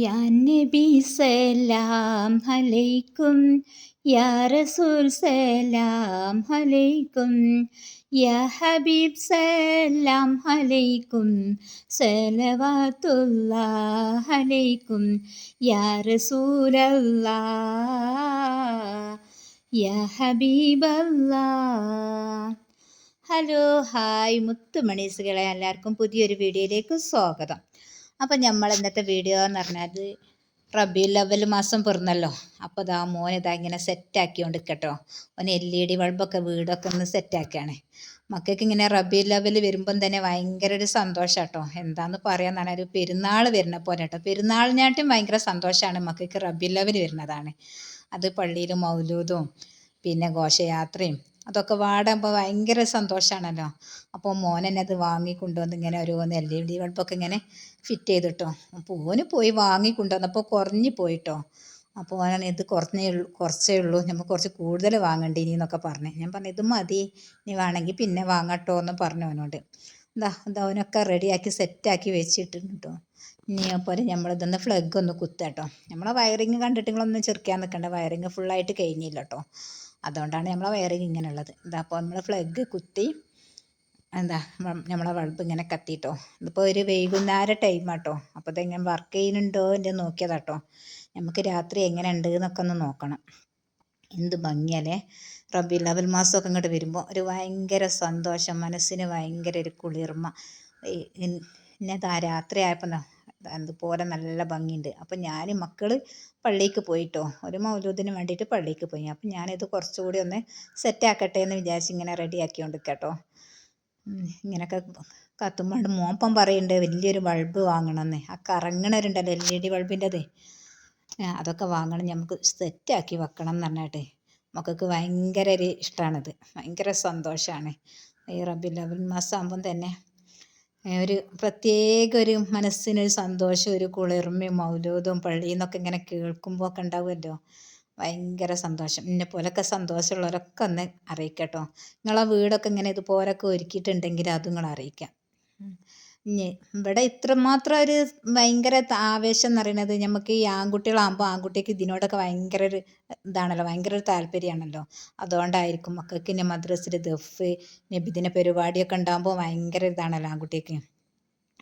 യാ നബി സലാം അലൈക്കും യാ റസൂൽ സലാം അലൈക്കും യാ ഹബീബ് സലാം അലൈക്കും സലവാത്തുല്ലാ അലൈക്കും യാ റസൂലല്ലാ യാ ഹബീബല്ലാ ഹലോ ഹായ് മുത്തുമണീസുകളെ എല്ലാവർക്കും പുതിയൊരു വീഡിയോയിലേക്ക് സ്വാഗതം. അപ്പം നമ്മൾ ഇന്നത്തെ വീഡിയോ എന്ന് പറഞ്ഞാൽ റബി ലെവൽ മാസം പിറന്നല്ലോ. അപ്പോൾ ഇതാ മോൻ ഇതാ ഇങ്ങനെ സെറ്റാക്കിക്കൊണ്ട് കേട്ടോ ഓൻ എൽ ഇ ഡി ബൾബൊക്കെ വീടൊക്കെ ഒന്ന് സെറ്റാക്കുകയാണ് മക്കൾക്ക് ഇങ്ങനെ റബി ലെവൽ വരുമ്പം തന്നെ ഭയങ്കര ഒരു സന്തോഷം കേട്ടോ എന്താന്ന് പറയാന്നാണ് ഒരു പെരുന്നാൾ വരുന്ന പോലെ കേട്ടോ പെരുന്നാളിനായിട്ടും ഭയങ്കര സന്തോഷമാണ് മക്കൾക്ക് റബി ലെവൽ വരുന്നതാണ്. അത് പള്ളിയിൽ മൗലൂദും പിന്നെ ഘോഷയാത്രയും അതൊക്കെ വാടുമ്പോൾ ഭയങ്കര സന്തോഷമാണല്ലോ അപ്പോൾ മോൻ എന്നെ അത് വാങ്ങിക്കൊണ്ടുവന്ന് ഇങ്ങനെ ഒരു എൽ ഇ ഡി ഇങ്ങനെ ഫിറ്റ് ചെയ്തിട്ടോ. അപ്പോൾ ഓന് പോയി വാങ്ങിക്കൊണ്ടുവന്നപ്പോൾ കുറഞ്ഞു പോയിട്ടോ. അപ്പോൾ ഓനാണ് ഇത് കുറഞ്ഞേ ഉള്ളൂ കുറച്ചേ ഉള്ളൂ നമുക്ക് കുറച്ച് കൂടുതൽ വാങ്ങണ്ടേ ഇനി എന്നൊക്കെ പറഞ്ഞു. ഞാൻ പറഞ്ഞു ഇത് മതി ഇനി വേണമെങ്കിൽ പിന്നെ വാങ്ങട്ടോ എന്ന് പറഞ്ഞു അവനോട് എന്താ എന്താ അവനൊക്കെ റെഡിയാക്കി സെറ്റാക്കി വെച്ചിട്ടുണ്ട് കേട്ടോ ഇനി പോലെ നമ്മളിതൊന്ന് ഫ്ലഗ് ഒന്ന് കുത്താട്ടോ. നമ്മളെ വയറിങ് കണ്ടിട്ട് ഒന്ന് ചെറുക്കാൻ നിൽക്കണ്ട വയറിങ് ഫുള്ളായിട്ട് കഴിഞ്ഞില്ല കേട്ടോ അതുകൊണ്ടാണ് നമ്മളെ വയറിങ് ഇങ്ങനെ ഉള്ളത് അപ്പോൾ നമ്മൾ ഫ്ലഗ് കുത്തി എന്താ നമ്മളെ ബൾബ് ഇങ്ങനെ കത്തിട്ടോ. ഇതിപ്പോൾ ഒരു വൈകുന്നേര ടൈം ആട്ടോ. അപ്പോൾ ഇതെങ്ങനെ വർക്ക് ചെയ്യുന്നുണ്ടോ എന്ന് നോക്കിയതാട്ടോ. നമുക്ക് രാത്രി എങ്ങനെ ഉണ്ട് എന്നൊക്കെ ഒന്ന് നോക്കണം. എന്ത് ഭംഗിയല്ലേ. റബി ലവൽ മാസമൊക്കെ ഇങ്ങോട്ട് വരുമ്പോൾ ഒരു ഭയങ്കര സന്തോഷം മനസ്സിന് ഭയങ്കര ഒരു കുളിർമ. ഇന്നതാ രാത്രി ആയപ്പോൾ അതുപോലെ നല്ല ഭംഗിയുണ്ട്. അപ്പം ഞാൻ മക്കൾ പള്ളിക്ക് പോയിട്ടോ. ഒരു മൗലൂദിന് വേണ്ടിയിട്ട് പള്ളിക്ക് പോയി. അപ്പം ഞാനിത് കുറച്ചുകൂടി ഒന്ന് സെറ്റാക്കട്ടെ എന്ന് വിചാരിച്ച് ഇങ്ങനെ റെഡിയാക്കിക്കൊണ്ട് കേട്ടോ ഇങ്ങനെയൊക്കെ കത്തുമ്പോൾ മോപ്പം പറയുന്നുണ്ട് വലിയൊരു ബൾബ് വാങ്ങണമെന്ന് ആ കറങ്ങണവരുണ്ടല്ലോ എൽ ഇ ഡി ബൾബിന്റെത് അതൊക്കെ വാങ്ങണം. നമുക്ക് സെറ്റാക്കി വെക്കണം എന്ന് പറഞ്ഞിട്ട്. മക്കൾക്ക് ഭയങ്കര ഒരു ഇഷ്ടമാണിത് ഭയങ്കര സന്തോഷമാണ് ഈ മാസം ആകുമ്പം തന്നെ ഒരു പ്രത്യേക ഒരു മനസ്സിനൊരു സന്തോഷം ഒരു കുളിർമയും മൗലൂദും പള്ളിയിൽ നിന്നൊക്കെ ഇങ്ങനെ കേൾക്കുമ്പോൾ ഒക്കെ ഉണ്ടാവുമല്ലോ. ഭയങ്കര സന്തോഷം. എന്നെ പോലൊക്കെ സന്തോഷമുള്ളവരൊക്കെ ഒന്ന് അറിയിക്കട്ടോ. നിങ്ങളെ വീടൊക്കെ ഇങ്ങനെ ഇതുപോലൊക്കെ ഒരുക്കിയിട്ടുണ്ടെങ്കിൽ അതും നിങ്ങൾ അറിയിക്കാം. ഇവിടെ ഇത്രമാത്രം ഒരു ഭയങ്കര ആവേശം എന്ന് പറയുന്നത് നമുക്ക് ഈ ആൺകുട്ടികളാകുമ്പോൾ ആൺകുട്ടിക്ക് ഇതിനോടൊക്കെ ഭയങ്കര ഒരു ഇതാണല്ലോ ഭയങ്കര ഒരു താല്പര്യമാണല്ലോ. അതുകൊണ്ടായിരിക്കും മക്കൾക്ക് പിന്നെ മദ്രസിൽ ദഫ് നബിദിന പരിപാടിയൊക്കെ ഉണ്ടാകുമ്പോൾ ഭയങ്കര ഇതാണല്ലോ ആൺകുട്ടിക്ക്.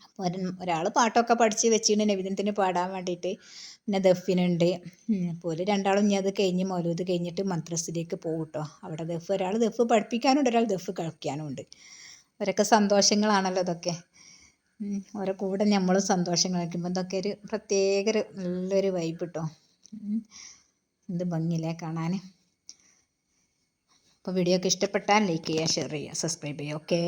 അപ്പോൾ ഒരാൾ പാട്ടൊക്കെ പഠിച്ച് വെച്ചിട്ടുണ്ട് നബിദിനത്തിന് പാടാൻ വേണ്ടിയിട്ട് പിന്നെ ദഫിനുണ്ട്. പോലെ രണ്ടാളും ഇനി അത് കഴിഞ്ഞ് മൗലൂദ് കഴിഞ്ഞിട്ട് മദ്രസിലേക്ക് പോകും അവിടെ ദഫ് ഒരാൾ ദഫ് പഠിപ്പിക്കാനുണ്ട് ഒരാൾ ദഫ് കളിക്കാനും ഉണ്ട് അവരൊക്കെ സന്തോഷങ്ങളാണല്ലോ ഇതൊക്കെ. ഓരോ കൂടെ നമ്മളും സന്തോഷം കളിക്കുമ്പോൾ ഇതൊക്കെ ഒരു പ്രത്യേക ഒരു നല്ലൊരു വൈബ് കിട്ടും എന്ത് ഭംഗിയില്ലേ കാണാൻ അപ്പോൾ വീഡിയോ ഒക്കെ ഇഷ്ടപ്പെട്ടാൽ ലൈക്ക് ചെയ്യുക ഷെയർ ചെയ്യുക സബ്സ്ക്രൈബ് ചെയ്യുക. ഓക്കേ